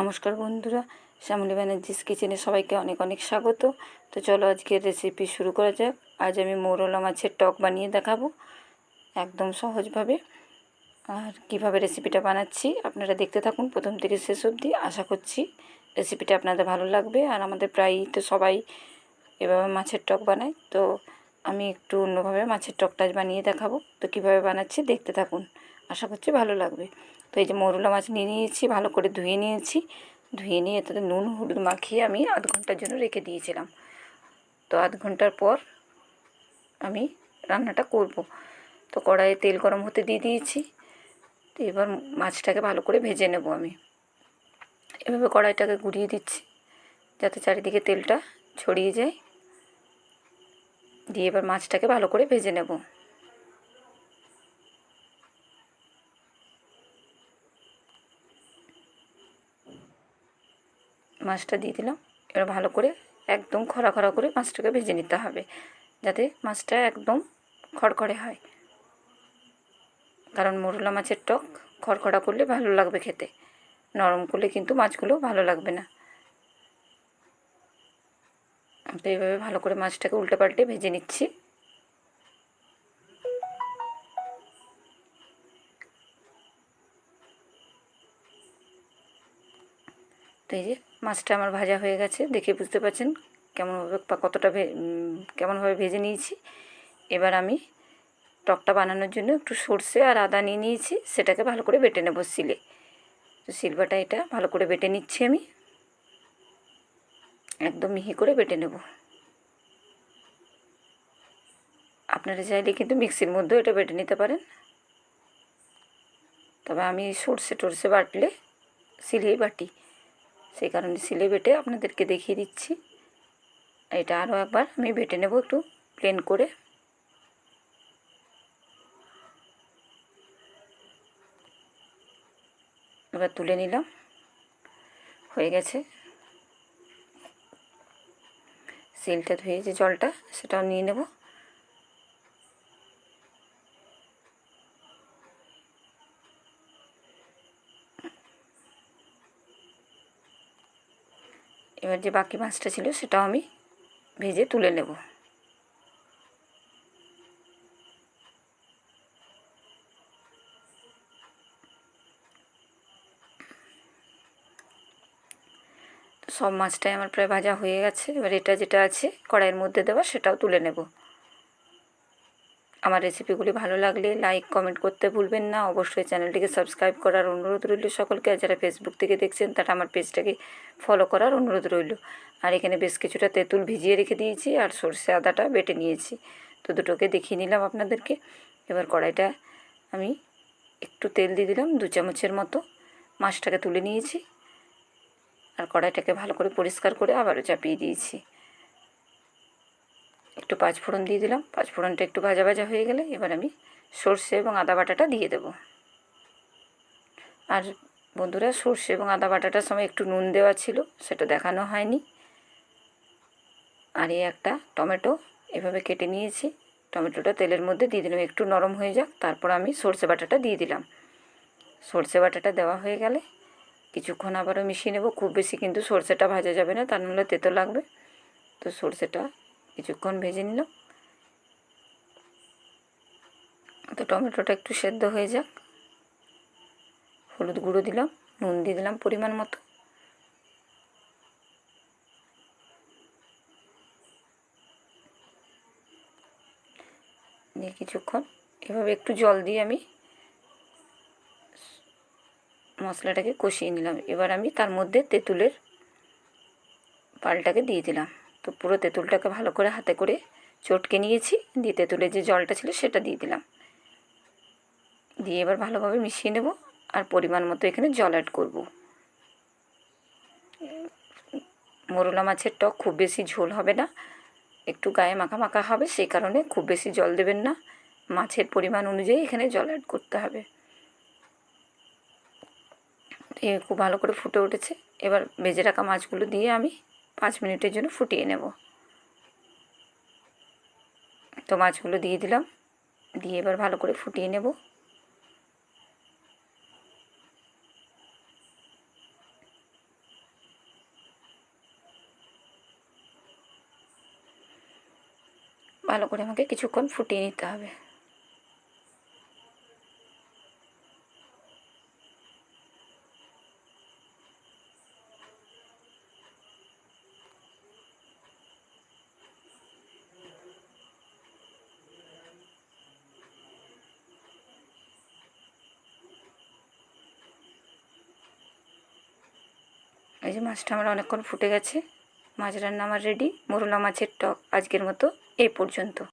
নমস্কার বন্ধুরা, শ্যামলী ব্যানার্জিস কিচেনে সবাইকে অনেক অনেক স্বাগত। তো চলো আজকের রেসিপি শুরু করা যাক। আজ আমি মৌরলা মাছের টক বানিয়ে দেখাবো একদম সহজভাবে। আর কীভাবে রেসিপিটা বানাচ্ছি আপনারা দেখতে থাকুন, প্রথম থেকে শেষ অবধি। আশা করছি রেসিপিটা আপনাদের ভালো লাগবে। আর আমাদের প্রায়ই তো সবাই এভাবে মাছের টক বানায়। তো আমি একটু অন্যভাবে মাছের টকটা বানিয়ে দেখাবো। তো কীভাবে বানাচ্ছি দেখতে থাকুন। আশা করছি ভালো লাগবে। তো এই যে মরুলা মাছ নিয়ে নিয়েছি, ভালো করে ধুয়ে নিয়েছি। ধুয়ে নিয়ে তাতে নুন, হলুদ মাখিয়ে আমি আধ ঘণ্টার জন্য রেখে দিয়েছিলাম। তো আধ ঘণ্টার পর আমি রান্নাটা করব। তো কড়াইয়ে তেল গরম হতে দিয়ে দিয়েছি। তো এবার মাছটাকে ভালো করে ভেজে নেব আমি। এভাবে কড়াইটাকে গুড়িয়ে দিচ্ছি, যাতে চারিদিকে তেলটা ছড়িয়ে যায়। দিয়ে এবার মাছটাকে ভালো করে ভেজে নেব। মাছটা দিয়ে দিলাম। এবার ভালো করে একদম খরা খরা করে মাছটাকে ভেজে নিতে হবে, যাতে মাছটা একদম খড়খড়ে হয়। কারণ মোরলা মাছের টক খড়খড়া করলে ভালো লাগবে খেতে, নরম করলে কিন্তু মাছগুলো ভালো লাগবে না। তো এইভাবে ভালো করে মাছটাকে উল্টে পাল্টে ভেজে নিচ্ছি। তো এই যে মাছটা আমার ভাজা হয়ে গেছে, দেখে বুঝতে পারছেন কেমনভাবে কতটা কেমনভাবে ভেজে নিয়েছি। এবার আমি টকটা বানানোর জন্য একটু সর্ষে আর আদা নিয়ে নিয়েছি, সেটাকে ভালো করে বেটে নেব শিলে। তো শিলবাটা এটা ভালো করে বেটে নিচ্ছি আমি। একদম মিহি করে বেটে নেব। আপনারা চাইলে কিন্তু মিক্সির মধ্যেও এটা বেটে নিতে পারেন। তবে আমি সর্ষে টর্ষে বাটলে শিলেই বাটি। সেই কারণে সিলে বেটে আপনাদেরকে দেখিয়ে দিচ্ছি। এটা আরও একবার আমি বেটে নেব একটু প্লেন করে। এবার তুলে নিলাম। হয়ে গেছে। সিলটা ধুয়ে যে জলটা সেটাও নিয়ে নেব। এবার যে বাকি মাছটা ছিল সেটাও আমি ভেজে তুলে নেব। সব মাছটাই আমার প্রায় ভাজা হয়ে গেছে। এবার এটা যেটা আছে কড়াইয়ের মধ্যে দেওয়া সেটাও তুলে নেব। আমার রেসিপিগুলি ভালো লাগলে লাইক কমেন্ট করতে ভুলবেন না। অবশ্যই চ্যানেলটিকে সাবস্ক্রাইব করার অনুরোধ রইল সকলকে। আর যারা ফেসবুক থেকে দেখছেন, তারা আমার পেজটাকে ফলো করার অনুরোধ রইল। আর এখানে বেশ কিছুটা তেঁতুল ভিজিয়ে রেখে দিয়েছি আর সর্ষে আদাটা বেটে নিয়েছি। তো দুটোকে দেখিয়ে নিলাম আপনাদেরকে। এবার কড়াইটা আমি একটু তেল দিয়ে দিলাম, দু চামচের মতো মাছটাকে তুলে নিয়েছি। আর কড়াইটাকে ভালো করে পরিষ্কার করে আবারও চাপিয়ে দিয়েছি। একটু পাঁচ পাঁচফোড়ন দিয়ে দিলাম। পাঁচ পাঁচফোড়নটা একটু ভাজা ভাজা হয়ে গেলে এবার আমি সর্ষে এবং আদা বাটাটা দিয়ে দেব। আর বন্ধুরা, সর্ষে এবং আদা বাটাটার সময় একটু নুন দেওয়া ছিল, সেটা দেখানো হয়নি। আর এই একটা টমেটো এভাবে কেটে নিয়েছি। টমেটোটা তেলের মধ্যে দিয়ে দিলাম, একটু নরম হয়ে যাক, তারপর আমি সর্ষে বাটাটা দিয়ে দিলাম। সর্ষে বাটাটা দেওয়া হয়ে গেলে কিছুক্ষণ আবারও মিশিয়ে নেব। খুব বেশি কিন্তু সর্ষেটা ভাজা যাবে না তার নাহলে তেতো লাগবে। তো সর্ষেটা কিছুক্ষণ ভেজে নিলাম। তো টমেটোটা একটু সেদ্ধ হয়ে যাক। হলুদ গুঁড়ো দিলাম, নুন দিয়ে দিলাম পরিমাণ মতো। দিয়ে কিছুক্ষণ এভাবে একটু জল দিয়ে আমি মশলাটাকে কষিয়ে নিলাম। এবার আমি তার মধ্যে তেঁতুলের পালটাকে দিয়ে দিলাম। তো পুরো তেঁতুলটাকে ভালো করে হাতে করে চটকে নিয়েছি। দিয়ে তেঁতুলের যে জলটা ছিল সেটা দিয়ে দিলাম। দিয়ে এবার ভালোভাবে মিশিয়ে নেব আর পরিমাণ মতো এখানে জল অ্যাড করব। মোরলা মাছের টক খুব বেশি ঝোল হবে না। একটু গায়ে মাখা মাখা হবে, সেই কারণে খুব বেশি জল দেবেন না। মাছের পরিমাণ অনুযায়ী এখানে জল অ্যাড করতে হবে। খুব ভালো করে ফুটে উঠেছে। এবার ভেজে রাখা মাছগুলো দিয়ে আমি পাঁচ মিনিটের জন্য ফুটিয়ে নেব। তো মাছগুলো দিয়ে দিলাম। দিয়ে এবার ভালো করে ফুটিয়ে নেব। ভালো করে আমাকে কিছুক্ষণ ফুটিয়ে নিতে হবে। এই যে মাছটা আমার অনেকক্ষণ ফুটে গেছে। মাছ রান্না আমার রেডি মোরলা মাছের টক আজকের মতো এই পর্যন্ত।